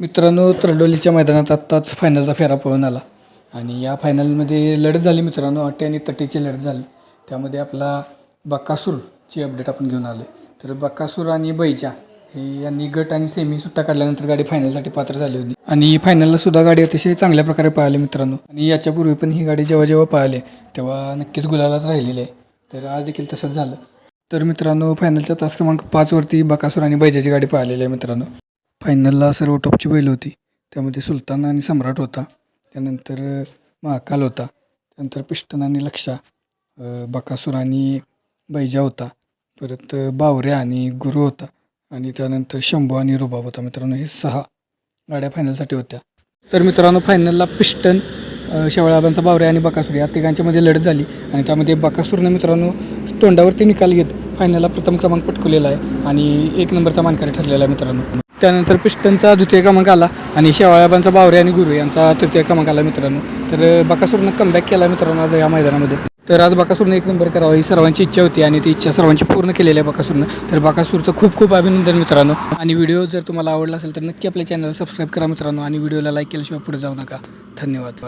मित्रांनो त्रडोलीच्या मैदानात आत्ताच फायनलचा फेरा पळून आला. आणि या फायनलमध्ये लढत झाली मित्रांनो अट्टी आणि तटीची लढत झाली. त्यामध्ये आपला बक्कासूरची अपडेट आपण घेऊन आलो तर बक्कासूर आणि बैजा हे यांनी गट आणि सेमी सुट्टा काढल्यानंतर गाडी फायनलसाठी पात्र झाली होती. आणि फायनलला सुद्धा गाडी अतिशय चांगल्या प्रकारे पळाली मित्रांनो. आणि याच्यापूर्वी पण ही गाडी जेव्हा जेव्हा पळाली तेव्हा नक्कीच गुलालाच राहिलेली आहे. तर आज देखील तसंच झालं. तर मित्रांनो फायनलच्या तास क्रमांक पाचवरती बकासूर आणि बैजाची गाडी पाहिलेली आहे मित्रांनो. फायनलला सर्व टॉपची बैल होती. त्यामध्ये सुलतान आणि सम्राट होता. त्यानंतर महाकाल होता. त्यानंतर पिष्टन आणि लक्षा बकासूर आणि बैजा होता. परत बावरे आणि गुरु होता. आणि त्यानंतर शंभू आणि रुबाब होता. मित्रांनो हे सहा गाड्या फायनलसाठी होत्या. तर मित्रांनो फायनलला पिष्टन शेवळाबांचा बावरे आणि बकासूर या तिघांच्यामध्ये लढत झाली. आणि त्यामध्ये बकासूरनं मित्रांनो तोंडावरती निकाल घेत फायनलला प्रथम क्रमांक पटकवलेला आहे. आणि एक नंबरचा मानकरी ठरलेला आहे मित्रांनो. त्यानंतर पिस्टनचा द्वितीय क्रमांक आला आणि शेवाळाबांचा बावरे आणि गुरु यांचा तृतीय क्रमांक आला मित्रांनो. तर बकासूरनं कमबॅक केला मित्रांनो आज या मैदानामध्ये. तर आज बकासूरनं एक नंबर करावा ही सर्वांची इच्छा होती आणि ती इच्छा सर्वांची पूर्ण केलेली आहे बकासूरनं. तर बकासूरचं खूप खूप अभिनंदन मित्रांनो. आणि व्हिडिओ जर तुम्हाला आवडला असेल तर नक्की आपल्या चॅनलला सबस्क्राईब करा मित्रांनो आणि व्हिडिओला लाईक केल्याशिवाय पुढे जाऊ नका. धन्यवाद.